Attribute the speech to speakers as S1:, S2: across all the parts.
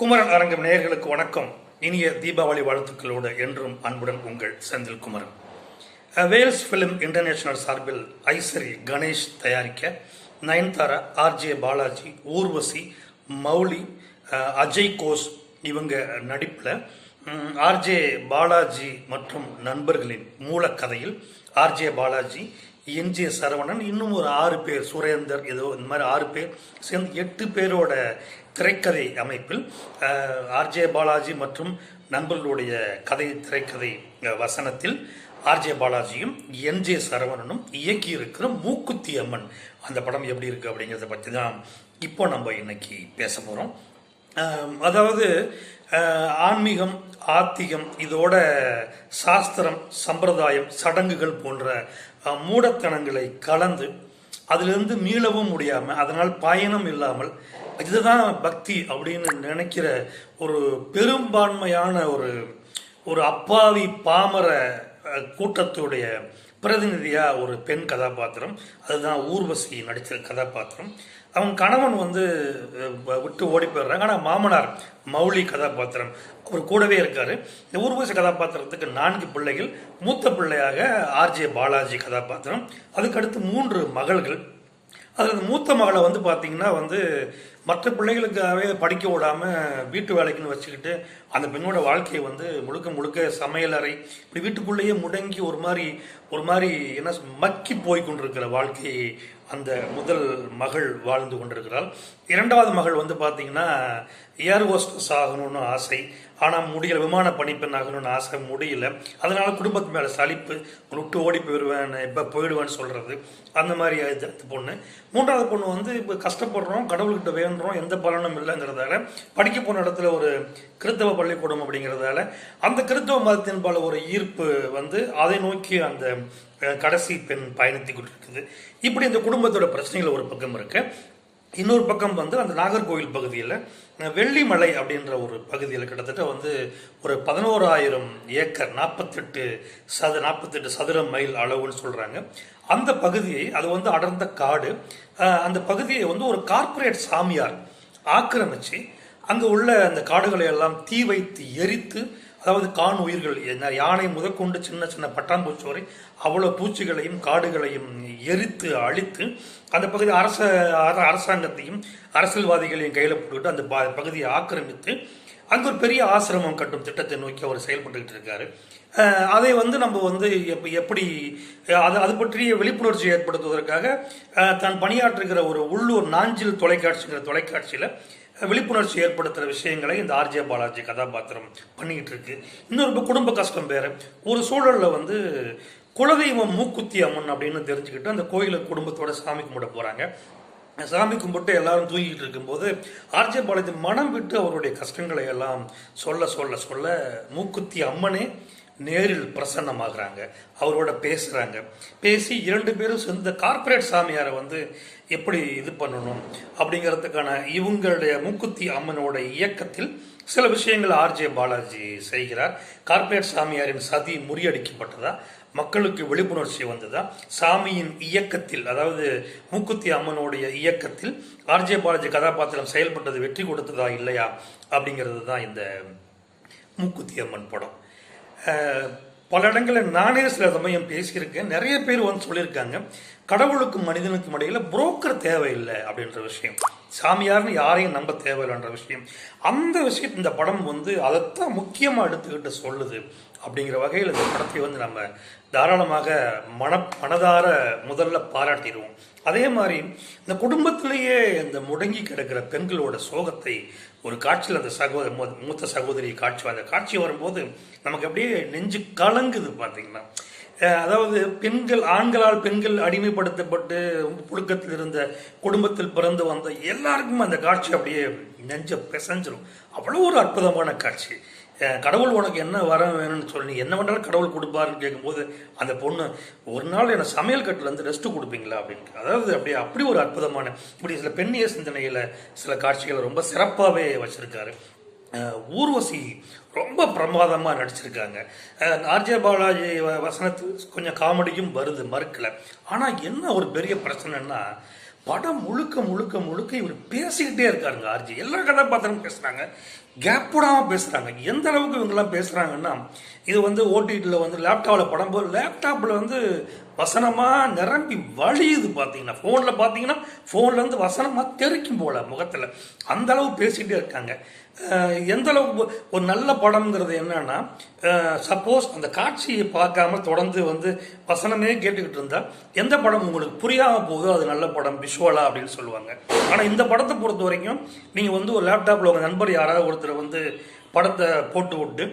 S1: குமரன் அரங்கம் நேயர்களுக்கு வணக்கம். இனிய தீபாவளி வாழ்த்துக்களோடு என்றும் அன்புடன் உங்கள் செந்தில் குமரன். வேல்ஸ் ஃபிலிம் இன்டர்நேஷனல் சார்பில் ஐசரி கணேஷ் தயாரிக்க நயன்தாரா ஆர்ஜே பாலாஜி ஊர்வசி மௌலி அஜய் கோஷ் இவங்க நடிப்பில் ஆர்ஜே பாலாஜி மற்றும் நண்பர்களின் மூலக்கதையில் ஆர்ஜே பாலாஜி என்ஜே சரவணன் இன்னும் ஒரு ஆறு பேர் சுரேந்தர் ஏதோ இந்த மாதிரி ஆறு பேர் சேர்ந்து எட்டு பேரோட திரைக்கதை அமைப்பில் ஆர்ஜே பாலாஜி மற்றும் நண்பர்களுடைய கதை திரைக்கதை வசனத்தில் ஆர்ஜே பாலாஜியும் என்ஜே சரவணனும் இயக்கியிருக்கிற மூக்குத்தி அம்மன். அந்த படம் எப்படி இருக்கு அப்படிங்கிறத பற்றி தான் இப்போ நம்ம இன்னைக்கு பேச போகிறோம் அதாவது ஆன்மீகம் ஆத்திகம் இதோட சாஸ்திரம் சம்பிரதாயம் சடங்குகள் போன்ற மூடத்தனங்களை கலந்து அதிலிருந்து மீளவும் முடியாமல் அதனால் பயணம் இல்லாமல் இதுதான் பக்தி அப்படின்னு நினைக்கிற ஒரு பெரும்பான்மையான ஒரு ஒரு அப்பாவி பாமர கூட்டத்துடைய பிரதிநிதியாக ஒரு பெண் கதாபாத்திரம். அதுதான் ஊர்வசி நடித்த கதாபாத்திரம். அவன் கணவன் வந்து விட்டு ஓடி போயிடுறாங்க. ஆனால் மாமனார் மௌலி கதாபாத்திரம். அவர் கூடவே இருக்கார். இந்த ஊர்வசி கதாபாத்திரத்துக்கு நான்கு பிள்ளைகள். மூத்த பிள்ளையாக ஆர்ஜே பாலாஜி கதாபாத்திரம். அதுக்கடுத்து மூன்று மகள்கள். அதில் மூத்த மகளை வந்து பார்த்தீங்கன்னா வந்து மற்ற பிள்ளைகளுக்காகவே படிக்க விடாமல் வீட்டு வேலைக்குன்னு வச்சுக்கிட்டு அந்த பெண்ணோட வாழ்க்கையை வந்து முழுக்க முழுக்க சமையலறை இப்படி வீட்டுக்குள்ளேயே முடங்கி ஒரு மாதிரி ஒரு மாதிரி என்ன சொல்- மக்கி போய் கொண்டிருக்கிற வாழ்க்கையை அந்த முதல் மகள் வாழ்ந்து கொண்டிருக்கிறாள். இரண்டாவது மகள் வந்து பார்த்தீங்கன்னா ஏர் ஹோஸ்டஸ் ஆகணும்னு ஆசை. ஆனால் முடியல. விமான பணிப்பெண் ஆகணும்னு ஆசை முடியல. அதனால குடும்பத்து மேலே சலிப்பு விட்டு ஓடி போயிடுவேன் இப்போ போயிடுவேன்னு சொல்கிறது அந்த மாதிரி இது அந்த பொண்ணு. மூன்றாவது பொண்ணு வந்து இப்போ கஷ்டப்படுறோம் கடவுள்கிட்ட வேண்டுறோம் எந்த பலனும் இல்லைங்கிறதால படிக்க போன இடத்துல ஒரு கிறித்தவ பள்ளிக்கூடம் அப்படிங்கிறதால அந்த கிறித்தவ மதத்தின் பல ஒரு ஈர்ப்பு வந்து அதை நோக்கி அந்த கடைசி பெண் பயணித்து கொண்டிருக்குது. இப்படி இந்த குடும்பத்தோட பிரச்சனைகள் ஒரு பக்கம் இருக்கு. இன்னொரு பக்கம் வந்து அந்த நாகர்கோவில் பகுதியில் வெள்ளிமலை அப்படின்ற ஒரு பகுதியில் கிட்டத்தட்ட வந்து ஒரு பதினோராயிரம் ஏக்கர் நாற்பத்தெட்டு சது நாற்பத்தெட்டு சதுர மைல் அளவுன்னு சொல்கிறாங்க அந்த பகுதியை அது வந்து அடர்ந்த காடு. அந்த பகுதியை வந்து ஒரு கார்ப்பரேட் சாமியார் ஆக்கிரமிச்சு அங்கே உள்ள அந்த காடுகளை எல்லாம் தீ வைத்து எரித்து அதாவது கான் உயிர்கள் என்ன யானை முதற்கொண்டு சின்ன சின்ன பட்டாம்பூச்சி வரை அவ்வளோ பூச்சிகளையும் காடுகளையும் எரித்து அழித்து அந்த பகுதி அரச அர- அரசாங்கத்தையும் அரசியல்வாதிகளையும் கையில் போட்டுக்கிட்டு அந்த பா பகுதியை ஆக்கிரமித்து அங்கே ஒரு பெரிய ஆசிரமம் கட்டும் திட்டத்தை நோக்கி அவர் செயல்பட்டுக்கிட்டு இருக்காரு. அதை வந்து நம்ம வந்து எப்ப எப்படி அது அது பற்றிய விழிப்புணர்ச்சி ஏற்படுத்துவதற்காக தான் பணியாற்றுகிற ஒரு உள்ளூர் நாஞ்சில் தொலைக்காட்சிங்கிற தொலைக்காட்சியில் விழிப்புணர்ச்சி ஏற்படுத்துகிற விஷயங்களை இந்த ஆர்ஜே பாலாஜி கதாபாத்திரம் பண்ணிக்கிட்டு இருக்கு இன்னொரு குடும்ப கஷ்டம் வேறு. ஒரு சூழலில் வந்து குலதெய்வம் மூக்குத்தி அம்மன் அப்படின்னு தெரிஞ்சுக்கிட்டு அந்த கோயிலை குடும்பத்தோட சாமி கும்பிட போகிறாங்க சாமி கும்பிட்டு எல்லாரும் தூங்கிட்டு இருக்கும்போது ஆர்ஜே பாலாஜி மனம் விட்டு அவருடைய கஷ்டங்களை எல்லாம் சொல்ல சொல்ல சொல்ல மூக்குத்தி அம்மனே நேரில் பிரசன்னமாகறாங்க. அவரோட பேசுகிறாங்க பேசி இரண்டு பேரும் சேர்ந்த கார்ப்பரேட் சாமியாரை வந்து எப்படி இது பண்ணணும் அப்படிங்கிறதுக்கான இவங்களுடைய மூக்குத்தி அம்மனோட இயக்கத்தில் சில விஷயங்கள் ஆர்ஜே பாலாஜி செய்கிறார். கார்ப்பரேட் சாமியாரின் சதி முறியடிக்கப்பட்டதா? மக்களுக்கு விழிப்புணர்ச்சி வந்ததா? சாமியின் இயக்கத்தில் அதாவது மூக்குத்தி அம்மனுடைய இயக்கத்தில் ஆர்ஜே பாலாஜி கதாபாத்திரம் செயல்பட்டது வெற்றி கொடுத்ததா இல்லையா? அப்படிங்கிறது தான் இந்த மூக்குத்தி அம்மன் படம். பல இடங்களில் நானே சில சமயம் பேசியிருக்கேன். நிறைய பேர் வந்து சொல்லியிருக்காங்க. கடவுளுக்கும் மனிதனுக்கும் இடையில புரோக்கர் தேவையில்லை அப்படின்ற விஷயம். சாமியார்னு யாரையும் நம்ப தேவையில்லைன்ற விஷயம். அந்த விஷயம் இந்த படம் வந்து அதைத்தான் முக்கியமாக எடுத்துக்கிட்டு சொல்லுது அப்படிங்கிற வகையில் இந்த படத்தை வந்து நம்ம தாராளமாக மன மனதார முதல்ல பாராட்டிடுவோம். அதே மாதிரி இந்த குடும்பத்திலேயே இந்த முடங்கி கிடக்கிற பெண்களோட சோகத்தை ஒரு காட்சியில் அந்த சகோதர மூத்த சகோதரி காட்சி அந்த காட்சி வரும்போது நமக்கு அப்படியே நெஞ்சு கலங்குது பார்த்தீங்கன்னா அதாவது பெண்கள் ஆண்களால் பெண்கள் அடிமைப்படுத்தப்பட்டு புழுக்கத்தில் இருந்த குடும்பத்தில் பிறந்து வந்த எல்லாருக்கும் அந்த காட்சி அப்படியே நெஞ்ச பிசைஞ்சிரும். அவ்வளோ ஒரு அற்புதமான காட்சி. கடவுள் உனக்கு என்ன வர வேணும்னு சொல்லி. என்ன பண்ணாலும் கடவுள் கொடுப்பாருன்னு கேட்கும்போது அந்த பொண்ணு ஒரு நாள் என்ன சமையல் கட்டில் ரெஸ்ட்டு ரெஸ்ட் கொடுப்பீங்களா? அப்படின்னு அதாவது அப்படியே அப்படி ஒரு அற்புதமான இப்படி சில பெண்ணிய சிந்தனையில் சில காட்சிகளை ரொம்ப சிறப்பாகவே வச்சுருக்காரு. ஊர்வசி ரொம்ப பிரமாதமாக நடிச்சிருக்காங்க. ஆர்ஜே பாலாஜி வ- கொஞ்சம் காமெடியும் வருது மறுக்கல. ஆனால் என்ன ஒரு பெரிய பிரச்சனைன்னா படம் முழுக்க முழுக்க முழுக்க இவர் பேசிக்கிட்டே இருக்காருங்க ஆர்ஜி எல்லா கதாபாத்திரமும் பேசுகிறாங்க கேப் போடாம பேசுகிறாங்க எந்த அளவுக்கு இவங்கெல்லாம் பேசுகிறாங்கன்னா இது வந்து ஓடிடியில் வந்து லேப்டாப்பில் படம் போது லேப்டாப்பில் வந்து வசனமாக நிரம்பி வழியுது பார்த்தீங்கன்னா ஃபோனில் பார்த்தீங்கன்னா ஃபோனில் வந்து வசனமாக தெறிக்கும் போல முகத்தில். அந்த அளவு பேசிக்கிட்டே இருக்காங்க. எந்த அளவுக்கு ஒரு நல்ல படம்ங்கிறது என்னன்னா சப்போஸ் அந்த காட்சியை பார்க்காம தொடர்ந்து வந்து வசனமே கேட்டுக்கிட்டு இருந்தா எந்த படம் உங்களுக்கு புரியாம போகுதோ அது நல்ல படம் விஷுவலா அப்படின்னு சொல்லுவாங்க. ஆனா இந்த படத்தை பொறுத்த வரைக்கும் நீங்க வந்து ஒரு லேப்டாப்ல உங்க நண்பர் யாராவது ஒருத்தர் வந்து படத்தை போட்டு விட்டு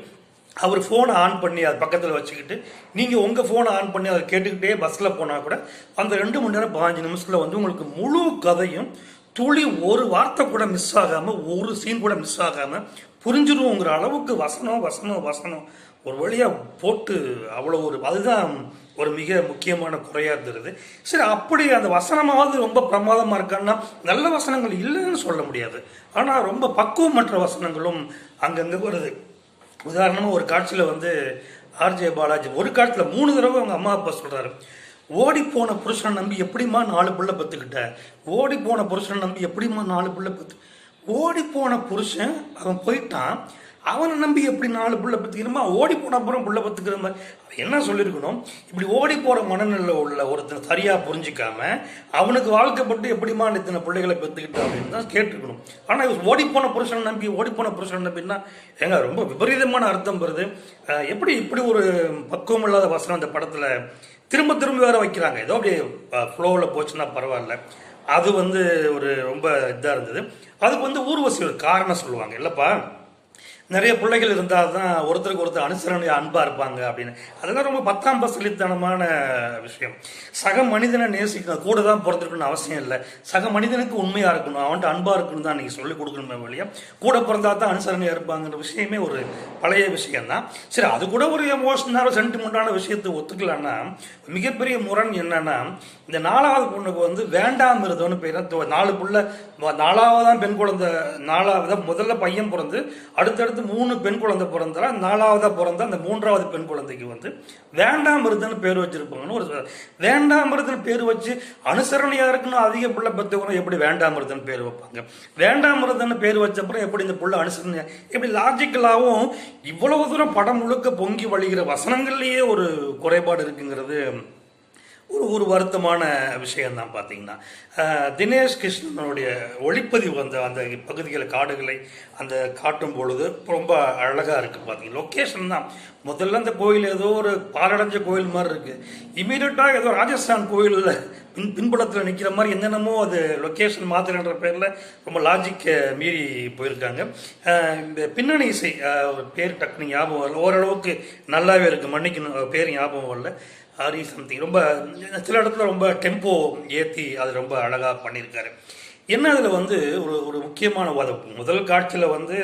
S1: அவர் ஃபோனை ஆன் பண்ணி அது பக்கத்தில் வச்சுக்கிட்டு நீங்கள் உங்கள் ஃபோனை ஆன் பண்ணி அதை கேட்டுக்கிட்டே பஸ்ஸில் போனால் கூட அந்த ரெண்டு மணி நேரம் பதினஞ்சு நிமிஷத்தில் வந்து உங்களுக்கு முழு கதையும் துளி ஒரு வார்த்தை கூட மிஸ் ஆகாமல் ஒரு சீன் கூட மிஸ் ஆகாமல் புரிஞ்சிருவோங்கிற அளவுக்கு வசனம் வசனம் வசனம். ஒரு வழியாக போட்டு அவ்வளோ ஒரு அதுதான் ஒரு மிக முக்கியமான குறையாக இருந்தது. சரி அப்படி அந்த வசனமாவது ரொம்ப பிரமாதமாக இருக்கான்னா நல்ல வசனங்கள் இல்லைன்னு சொல்ல முடியாது. ஆனால் ரொம்ப பக்குவமற்ற வசனங்களும் அங்கங்கே வருது. உதாரணமாக ஒரு காட்சியில் வந்து ஆர்ஜே பாலாஜி ஒரு காட்சியில் மூணு தடவை அவங்க அம்மா அப்பா சொல்கிறாரு ஓடி போன புருஷனை நம்பி எப்படிம்மா நாலு புள்ள பத்துக்கிட்ட? ஓடி போன புருஷனை நம்பி எப்படிம்மா நாலு புள்ள பத்து? ஓடி போன புருஷன் அவன் போயிட்டான். அவனை நம்பி எப்படி நாலு பிள்ளை பெற்றுக்கணுமா ஓடி போன அப்புறம் பிள்ளை பெற்றுக்கிற மாதிரி. என்ன சொல்லியிருக்கணும்? இப்படி ஓடி போகிற மனநிலை உள்ள ஒருத்தன் சரியாக புரிஞ்சிக்காம அவனுக்கு வாழ்க்கப்பட்டு எப்படிமா இத்தனை பிள்ளைகளை பெற்றுக்கிட்டான் அப்படின்னு தான் கேட்டிருக்கணும். ஆனால் இவர் ஓடி போன புருஷனை நம்பி ஓடி போன புருஷனை நம்பின்னா ஏங்க ரொம்ப விபரீதமான அர்த்தம் வருது. எப்படி இப்படி ஒரு பக்குவம் இல்லாத வசனம் அந்த படத்தில் திரும்ப திரும்ப வேற வைக்கிறாங்க. ஏதோ அப்படியே ஃப்ளோவில் போச்சுன்னா பரவாயில்ல. அது வந்து ஒரு ரொம்ப இதாக இருந்தது. அதுக்கு வந்து ஊர்வசி ஒரு காரணம் சொல்லுவாங்க. இல்லைப்பா நிறைய பிள்ளைகள் இருந்தால் தான் ஒருத்தருக்கு ஒருத்தர் அனுசரணைய அன்பாக இருப்பாங்க அப்படின்னு. அதெல்லாம் ரொம்ப பத்தாம் பசலித்தனமான விஷயம். சக மனிதனை நேசிக்கணும். கூட தான் பிறந்திருக்கணும்னு அவசியம் இல்லை. சக மனிதனுக்கு உண்மையாக இருக்கணும். அவன்கிட்ட அன்பாக இருக்கணும் தான் நீங்கள் சொல்லிக் கொடுக்கணுமே வழியா கூட பிறந்தா தான் அனுசரணையாக இருப்பாங்கிற விஷயமே ஒரு பழைய விஷயம்தான். சரி அது கூட ஒரு எமோஷனான சென்டிமெண்டான விஷயத்தை ஒத்துக்கலான்னா மிகப்பெரிய முரண் என்னன்னா இந்த நாலாவது பொண்ணுக்கு வந்து வேண்டாம் இருந்தோன்னு பேர். நாலு புள்ள நாலாவதான் பெண் குழந்தை நாலாவதா முதல்ல பையன் பிறந்து அடுத்தடுத்து மூணு பெண் குழந்தை பிறந்தா நாலாவதா பிறந்த அந்த மூன்றாவது பெண் குழந்தைக்கு வந்து வேண்டாம் பேர் வச்சிருப்பாங்கன்னு ஒரு வேண்டாம் பேர் வச்சு அனுசரணையாக இருக்குன்னு அதிக பிள்ளை பெற்றுக்கணும் எப்படி வேண்டாம் இருந்தன்னு பேர் வைப்பாங்க? வேண்டாம் பேர் வச்சப்பறம் எப்படி இந்த புள்ள அனுசரணையா இப்படி லாஜிக்கலாகவும் இவ்வளவு தூரம் படம் முழுக்க பொங்கி வழிகிற வசனங்கள்லேயே ஒரு குறைபாடு இருக்குங்கிறது ஒரு ஒரு வருத்தமான விஷயம்தான் பார்த்தீங்கன்னா. தினேஷ் கிருஷ்ணனுடைய ஒளிப்பதிவு அந்த அந்த பகுதிகளை காடுகளை அந்த காட்டும் பொழுது ரொம்ப அழகாக இருக்குது பார்த்தீங்கன்னா. லொக்கேஷன் தான். முதல்ல அந்த கோயில் ஏதோ ஒரு பாலடைஞ்ச கோயில் மாதிரி இருக்குது இமீடியட்டாக ஏதோ ராஜஸ்தான் கோயிலில் பின் பின்புலத்தில் நிற்கிற மாதிரி என்னென்னமோ அது லொக்கேஷன் மாத்திரன்ற பேரில் ரொம்ப லாஜிக்கை மீறி போயிருக்காங்க. இந்த பின்னணி இசை ஒரு பேர் டக்குனு ஞாபகம் வரல. ஓரளவுக்கு நல்லாவே இருக்குது மன்னிக்கணும் பேர் ஞாபகம் வரல. ஆரி சம்திங் ரொம்ப சில இடத்துல ரொம்ப டெம்போ ஏற்றி அது ரொம்ப அழகாக பண்ணியிருக்காரு. என்ன அதில் வந்து ஒரு ஒரு முக்கியமான வாதம்? முதல் காட்சியில் வந்து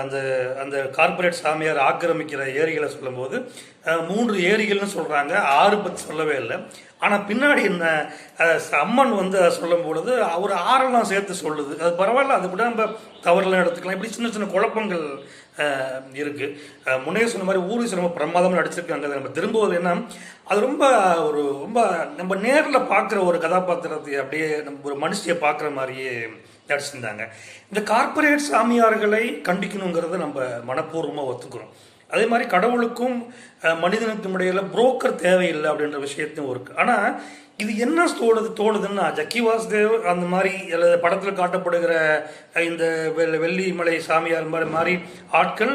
S1: அந்த அந்த கார்ப்பரேட் சாமியார் ஆக்கிரமிக்கிற ஏரிகளை சொல்லும்போது மூன்று ஏரிகள்னு சொல்கிறாங்க ஆறு பற்றி சொல்லவே இல்லை. ஆனால் பின்னாடி என்ன அம்மன் வந்து அதை சொல்லும் பொழுது அவர் ஆறெல்லாம் சேர்த்து சொல்லுது. அது பரவாயில்ல அது கூட நம்ம தவறுலாம் எடுத்துக்கலாம். இப்படி சின்ன சின்ன குழப்பங்கள் இருக்குது முன்னே சொன்ன மாதிரி ஊருக்கு ரொம்ப பிரமாதமாக நடிச்சிருக்காங்க. அதை நம்ம திரும்புவது என்ன அது ரொம்ப ஒரு ரொம்ப நம்ம நேரில் பார்க்குற ஒரு கதாபாத்திரத்தை அப்படியே நம்ம ஒரு மனுஷியை பார்க்குற மாதிரியே நடிச்சிருந்தாங்க இந்த கார்ப்பரேட் சாமியார்களை கண்டிக்கணுங்கிறத நம்ம மனப்பூர்வமாக ஒத்துக்கிறோம். அதே மாதிரி கடவுளுக்கும் மனிதனுக்கும் இடையில புரோக்கர் தேவையில்லை அப்படின்ற விஷயத்தையும் இருக்கு. ஆனால் இது என்ன தோணுது தோணுதுன்னா ஜக்கி வாசுதேவ் அந்த மாதிரி அல்லது படத்தில் காட்டப்படுகிற இந்த வெள்ளிமலை சாமியார் மாதிரி மாதிரி ஆட்கள்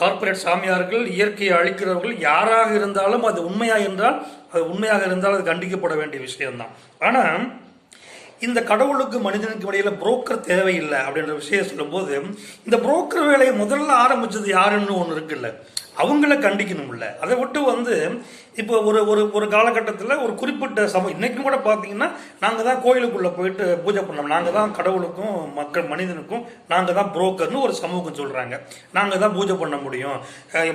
S1: கார்ப்பரேட் சாமியார்கள் இயற்கையை அழிக்கிறவர்கள் யாராக இருந்தாலும் அது உண்மையாக என்றால் அது உண்மையாக இருந்தால் அது கண்டிக்கப்பட வேண்டிய விஷயம்தான். ஆனால் இந்த கடவுளுக்கு மனிதனுக்கு இடையில புரோக்கர் தேவையில்லை அப்படின்ற விஷயம் சொல்லும்போது இந்த புரோக்கர் வேலையை முதல்ல ஆரம்பிச்சது யாருன்னு ஒன்று இருக்குல்ல. அவங்கள கண்டிக்கணும்ல. அதை விட்டு வந்து இப்போ ஒரு ஒரு ஒரு காலகட்டத்தில் ஒரு குறிப்பிட்ட சமூகம் இன்றைக்கும் கூட பார்த்தீங்கன்னா நாங்கள் தான் கோயிலுக்குள்ளே போயிட்டு பூஜை பண்ணோம். நாங்கள் தான் கடவுளுக்கும் மக்கள் மனிதனுக்கும் நாங்கள் தான் புரோக்கர்னு ஒரு சமூகம் சொல்கிறாங்க நாங்கள் தான் பூஜை பண்ண முடியும்.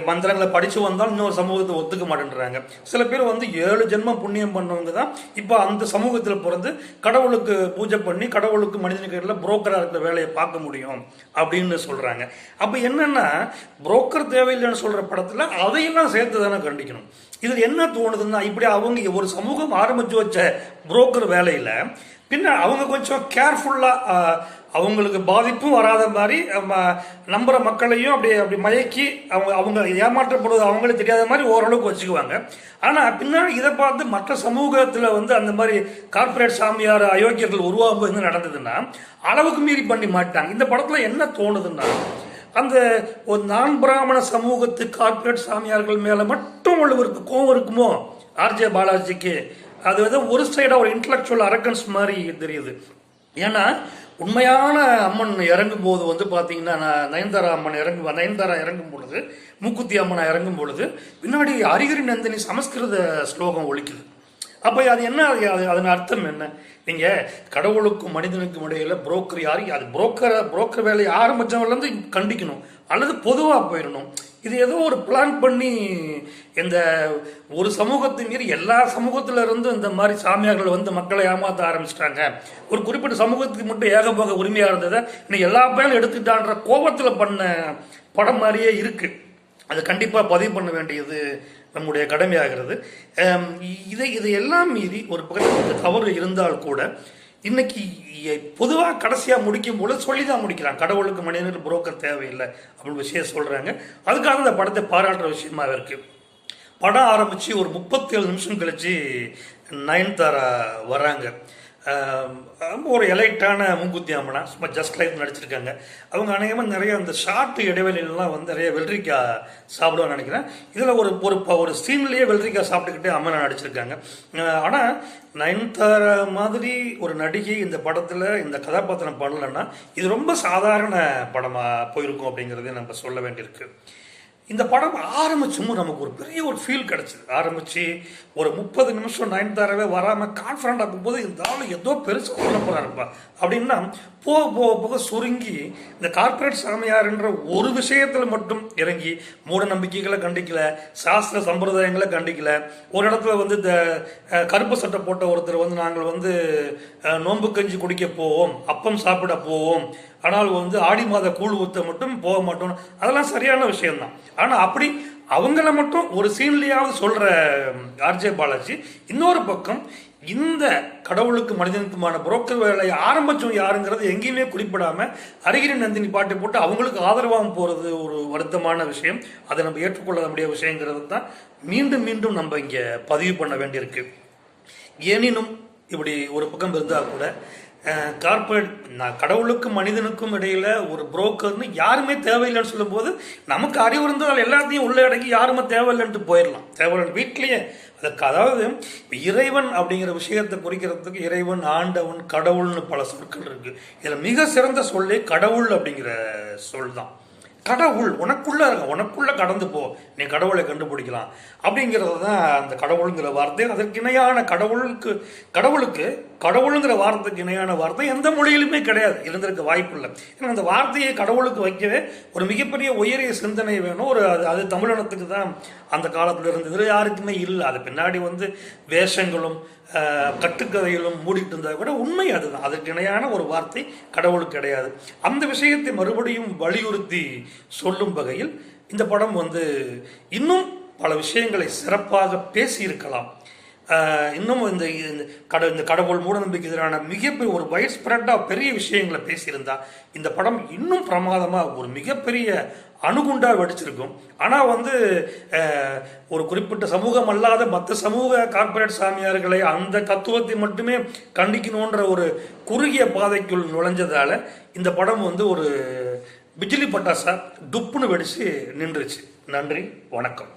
S1: மந்திரங்களை படித்து வந்தாலும் இன்னொரு சமூகத்தை ஒத்துக்க மாட்டேன்றாங்க. சில பேர் வந்து ஏழு ஜென்மம் புண்ணியம் பண்ணவங்க தான் இப்போ அந்த சமூகத்தில் பிறந்து கடவுளுக்கு பூஜை பண்ணி கடவுளுக்கு மனிதனுக்கு இடையில் புரோக்கராக இருக்கிற வேலையை பார்க்க முடியும் அப்படின்னு சொல்கிறாங்க அப்போ என்னென்னா புரோக்கர் தேவையில்லைன்னு சொல்கிற படத்தில் அதையெல்லாம் சேர்த்து தானே கண்டிக்கணும். இதில் என்ன தோணுதுன்னா இப்படி அவங்க ஒரு சமூகம் ஆரம்பித்து வச்ச புரோக்கர் வேலையில் பின்ன அவங்க கொஞ்சம் கேர்ஃபுல்லாக அவங்களுக்கு பாதிப்பும் வராத மாதிரி ம- நம்புற மக்களையும் அப்படி அப்படி மயக்கி அவங்க அவங்க ஏமாற்றப்படுவது அவங்களுக்கு தெரியாத மாதிரி ஓரளவுக்கு வச்சுக்குவாங்க. ஆனால் பின்னாடி இதை பார்த்து மற்ற சமூகத்தில் வந்து அந்த மாதிரி கார்ப்பரேட் சாமியார் அயோக்கியர்கள் உருவாகும் போது நடந்ததுன்னா அளவுக்கு மீறி பண்ணி மாட்டாங்க இந்த படத்தில் என்ன தோணுதுன்னா அந்த ஒரு நான் பிராமண சமூகத்து கார்பரேட் சாமியார்கள் மேலே மட்டும் உள்ளவருக்கு கோவம் இருக்குமோ? ஆர்ஜே பாலாஜிக்கு. அது வந்து ஒரு சைடாக ஒரு இன்டலெக்சுவல் அரக்கன்ஸ் மாதிரி தெரியுது. ஏன்னா உண்மையான அம்மன் இறங்கும் போது வந்து பார்த்தீங்கன்னா நான் நயன்தாரா அம்மன் இறங்கும் நயன்தாரா இறங்கும் பொழுது மூக்குத்தி அம்மனை இறங்கும் பொழுது பின்னாடி அரிகரி நந்தினி சமஸ்கிருத ஸ்லோகம் ஒழிக்குது அப்போ அது என்ன அது அதன் அர்த்தம் என்ன? நீங்கள் கடவுளுக்கும் மனிதனுக்கும் இடையில புரோக்கர் யார்? அது புரோக்கர் புரோக்கர் வேலையை ஆரம்பித்தவங்கலேருந்து கண்டிக்கணும். அல்லது பொதுவாக போயிடணும். இது ஏதோ ஒரு பிளான் பண்ணி இந்த ஒரு சமூகத்தின் மீறி எல்லா சமூகத்துல இருந்து இந்த மாதிரி சாமியார்கள் வந்து மக்களை ஏமாற்ற ஆரம்பிச்சிட்டாங்க. ஒரு குறிப்பிட்ட சமூகத்துக்கு மட்டும் ஏகபோக உரிமையாக இருந்ததை இன்னைக்கு எல்லா பேரும் எடுத்துட்டான்ற கோபத்தில் பண்ண படம் மாதிரியே இருக்கு. அது கண்டிப்பாக பதிவு பண்ண வேண்டியது நம்முடைய கடமையாகிறது. இதை இதை எல்லாம் மீறி ஒரு பக்கத்தில் தவறு இருந்தால் கூட இன்னைக்கு பொதுவாக கடைசியாக முடிக்கும் போது சொல்லி தான் முடிக்கிறான். கடவுளுக்கு மனிதனுக்கு புரோக்கர் தேவையில்லை அப்படின்னு விஷயம் சொல்கிறாங்க அதுக்காக இந்த படத்தை பாராட்டுற விஷயமாக இருக்குது படம் ஆரம்பித்து ஒரு முப்பத்தேழு நிமிஷம் கழித்து நயன்தாரா வராங்க. ரொம்ப ஒரு எலைட்டான மூக்குத்தி அம்மனா சும்மா ஜஸ்ட் லைஃப் நடிச்சிருக்காங்க. அவங்க அநேகமாக நிறைய அந்த ஷார்ட் இடைவெளியிலலாம் வந்து நிறைய வெள்ளரிக்காய் சாப்பிடுவான்னு நினைக்கிறேன். இதில் ஒரு ஒரு ப- ஒரு சீன்லேயே வெள்ளரிக்காய் சாப்பிட்டுக்கிட்டே அம்மனை நடிச்சிருக்காங்க. ஆனால் நயன்தாரா மாதிரி ஒரு நடிகை இந்த படத்தில் இந்த கதாபாத்திரம் பண்ணலன்னா இது ரொம்ப சாதாரண படமாக போயிருக்கும் அப்படிங்கிறதே நம்ம சொல்ல வேண்டியிருக்கு. இந்த படம் ஆரம்பிச்சும் நமக்கு ஒரு பெரிய ஒரு ஃபீல் கிடச்சிது. ஆரம்பித்து ஒரு முப்பது நிமிஷம் நயன்தாராவே வராமல் கான்ஃபிடண்டாக ஆகும்போது இந்த ஆள் ஏதோ பெருசாக சொல்ல போகிறாருப்பா அப்படின்னா போக போக போக சுருங்கி இந்த கார்ப்பரேட் சாமியார்ன்ற ஒரு விஷயத்தில் மட்டும் இறங்கி மூட நம்பிக்கைகளை கண்டிக்கல சாஸ்திர சம்பிரதாயங்களை கண்டிக்கல. ஒரு இடத்துல வந்து இந்த கருப்பு சட்டை போட்ட ஒருத்தர் வந்து நாங்கள் வந்து நோன்பு கஞ்சி குடிக்க போவோம் அப்பம் சாப்பிட போவோம். ஆனால் வந்து ஆடி மாத கூழ் ஊத்த மட்டும் போக மாட்டோம். அதெல்லாம் சரியான விஷயம்தான். ஆனால் அப்படி அவங்கள மட்டும் ஒரு சீன்லேயாவது சொல்கிற ஆர்ஜே பாலாஜி இன்னொரு பக்கம் இந்த கடவுளுக்கு மனிதனுக்குமான புரோக்கர் வேலையை ஆரம்பிச்சோம் யாருங்கிறது எங்கேயுமே குறிப்பிடாம அருகிரி நந்தினி பாட்டு போட்டு அவங்களுக்கு ஆதரவாக போகிறது ஒரு வருத்தமான விஷயம். அதை நம்ம ஏற்றுக்கொள்ள முடிய விஷயங்கிறது தான் மீண்டும் மீண்டும் நம்ம இங்கே பதிவு பண்ண வேண்டியிருக்கு. எனினும் இப்படி ஒரு பக்கம் இருந்தால் கூட கார்ப்பரேட் நான் கடவுளுக்கும் மனிதனுக்கும் இடையில ஒரு புரோக்கர்னு யாருமே தேவையில்லைன்னு சொல்லும்போது நமக்கு அறிவு இருந்தால் எல்லாத்தையும் உள்ள அடங்கி யாருமே தேவையில்லைன்ட்டு போயிடலாம். தேவையில்லை வீட்லேயே அதுக்கு அதாவது இறைவன் அப்படிங்கிற விஷயத்தை குறிக்கிறதுக்கு இறைவன் ஆண்டவன் கடவுள்னு பல சொற்கள் இருக்கு. இதில் மிக சிறந்த சொல்லே கடவுள் அப்படிங்கிற சொல் தான். கடவுள் உனக்குள்ள இருக்க உனக்குள்ள கடந்து போ. நீ கடவுளை கண்டுபிடிக்கலாம். அப்படிங்கிறது தான் அந்த கடவுளுங்கிற வார்த்தை. அதற்கு இணையான கடவுளுக்கு கடவுளுக்கு கடவுளுங்கிற வார்த்தைக்கு இணையான வார்த்தை எந்த மொழியிலுமே கிடையாது இருந்திருக்க வாய்ப்பு இல்லை ஏன்னா அந்த வார்த்தையை கடவுளுக்கு வைக்கவே ஒரு மிகப்பெரிய உயரிய சிந்தனை வேணும். ஒரு அது அது தமிழினத்துக்கு தான் அந்த காலத்தில் இருந்தது. யாருக்குமே இல்லை. அது பின்னாடி வந்து வேஷங்களும் கட்டுக்கதையிலும் கட்டுக்கதைகளும் மூடிட்டு இருந்தால் கூட உண்மை அதுதான். அதுக்கு இணையான ஒரு வார்த்தை கடவுளுக்கு கிடையாது. அந்த விஷயத்தை மறுபடியும் வலியுறுத்தி சொல்லும் வகையில் இந்த படம் வந்து இன்னும் பல விஷயங்களை சிறப்பாக பேசியிருக்கலாம். இன்னும் இந்த இந்த கட இந்த கடவுள் மூடநம்பிக்கை எதிரான மிகப்பெரிய ஒரு வைட் ஸ்ப்ரெட்டாக பெரிய விஷயங்களை பேசியிருந்தா இந்த படம் இன்னும் பிரமாதமாக ஒரு மிகப்பெரிய அணுகுண்டா வெடிச்சிருக்கும். ஆனால் வந்து ஒரு குறிப்பிட்ட சமூகம் அல்லாத மற்ற சமூக கார்ப்பரேட் சாமியார்களை அந்த தத்துவத்தை மட்டுமே கண்டிக்கணுன்ற ஒரு குறுகிய பாதைக்குள் நுழைஞ்சதால இந்த படம் வந்து ஒரு பிஜிலி பட்டாசா டுப்புன்னு வெடிச்சு நின்றுச்சு. நன்றி வணக்கம்.